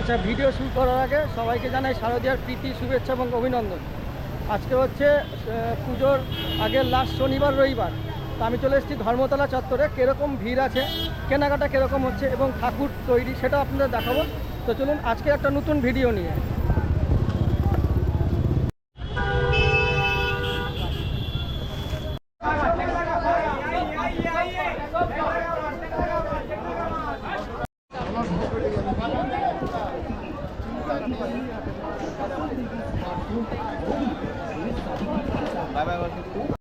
আচ্ছা ভিডিও শুরু করার আগে সবাইকে জানাই শারদীয়ার প্রীতি, শুভেচ্ছা এবং অভিনন্দন। আজকে হচ্ছে পুজোর আগের লাস্ট শনিবার, রবিবার। তা আমি চলে এসেছি ধর্মতলা চত্বরে। কীরকম ভিড় আছে, কেনাকাটা কীরকম হচ্ছে এবং ঠাকুর তৈরি সেটা আপনাদের দেখাবো। তো চলুন আজকে একটা নতুন ভিডিও নিয়ে। না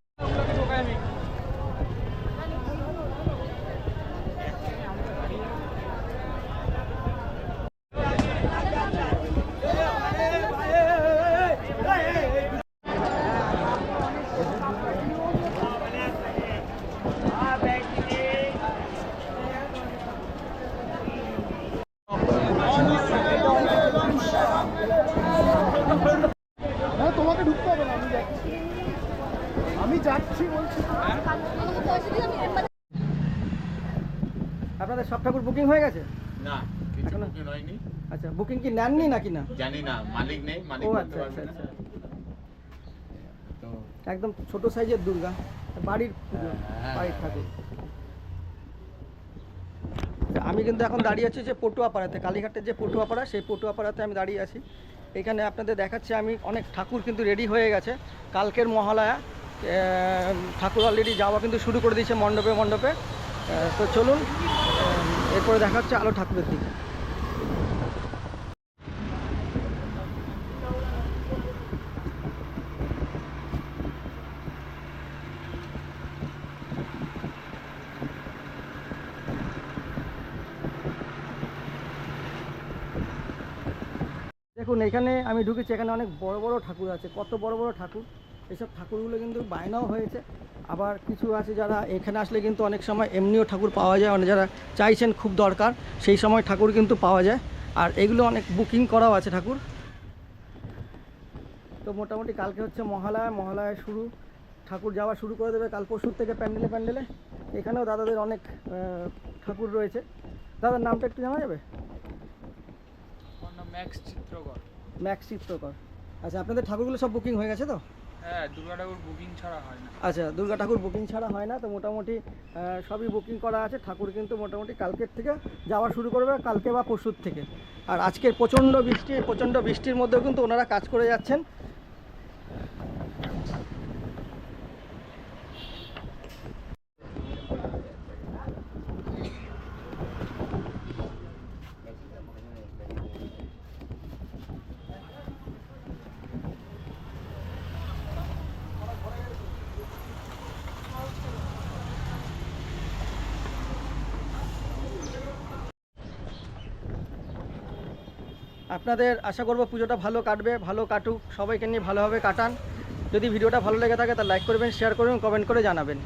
আপনাদের সব ঠাকুর বুকিং হয়ে গেছে? না কিছু বুকিং হয়নি। আচ্ছা বুকিং কি নেননি নাকি না? জানি না মালিক নেই মালিক ও আচ্ছা আচ্ছা আচ্ছা তো একদম ছোট সাইজের দুর্গা বাড়ির হ্যাঁ। বাড়ির ঠাকুর। আচ্ছা, আমি কিন্তু এখন দাঁড়িয়ে আছি যে পটুয়াপাড়াতে কালীঘাটের যে পটুয়াপাড়া সেই পটুয়াপাড়াতে আমি দাঁড়িয়ে আছি। এখানে আপনাদের দেখাচ্ছি আমি অনেক ঠাকুর কিন্তু রেডি হয়ে গেছে। কালকের মহালয়া ঠাকুর অলরেডি যাওয়া কিন্তু শুরু করে দিয়েছে মণ্ডপে মণ্ডপে। তো চলুন এরপরে দেখা হচ্ছে আলো ঠাকুরের দিকে। দেখুন, এখানে আমি ঢুকেছি, এখানে অনেক বড় বড় ঠাকুর আছে। কত বড় বড় ঠাকুর? এইসব ঠাকুরগুলো কিন্তু বায়নাও হয়েছে। আবার কিছু আছে যারা এখানে আসলে কিন্তু অনেক সময় এমনিও ঠাকুর পাওয়া যায় অনেক যারা চাইছেন খুব দরকার সেই সময় ঠাকুর কিন্তু পাওয়া যায়। আর এগুলো অনেক বুকিং করাও আছে ঠাকুর। তো মোটামুটি কালকে হচ্ছে মহালয়া মহালয়া শুরু। ঠাকুর যাওয়া শুরু করে দেবে কাল পরশুর থেকে প্যান্ডেলে প্যান্ডেলে। এখানেও দাদাদের অনেক ঠাকুর রয়েছে। দাদার নামটা একটু জানা যাবে? ম্যাক্স চিত্রকর। ম্যাক্স চিত্রকর। আচ্ছা আপনাদের ঠাকুরগুলো সব বুকিং হয়ে গেছে তো? হ্যাঁ বুকিং ছাড়া হয় আচ্ছা দুর্গা ঠাকুর বুকিং ছাড়া হয় না, তো মোটামুটি সবই বুকিং করা আছে। ঠাকুর কিন্তু মোটামুটি কালকের থেকে যাওয়া শুরু করবে, কালকে বা পরশুর থেকে। আর আজকের প্রচণ্ড বৃষ্টি, প্রচণ্ড বৃষ্টির মধ্যেও কিন্তু ওনারা কাজ করে যাচ্ছেন। আপনাদের আশা করব পুজোটা ভালো কাটবে, ভালো কাটুক, সবাইকে নিয়ে ভালোভাবে কাটান। যদি ভিডিওটা ভালো লেগে থাকে তাহলে লাইক করবেন শেয়ার করবেন কমেন্ট করে জানাবেন।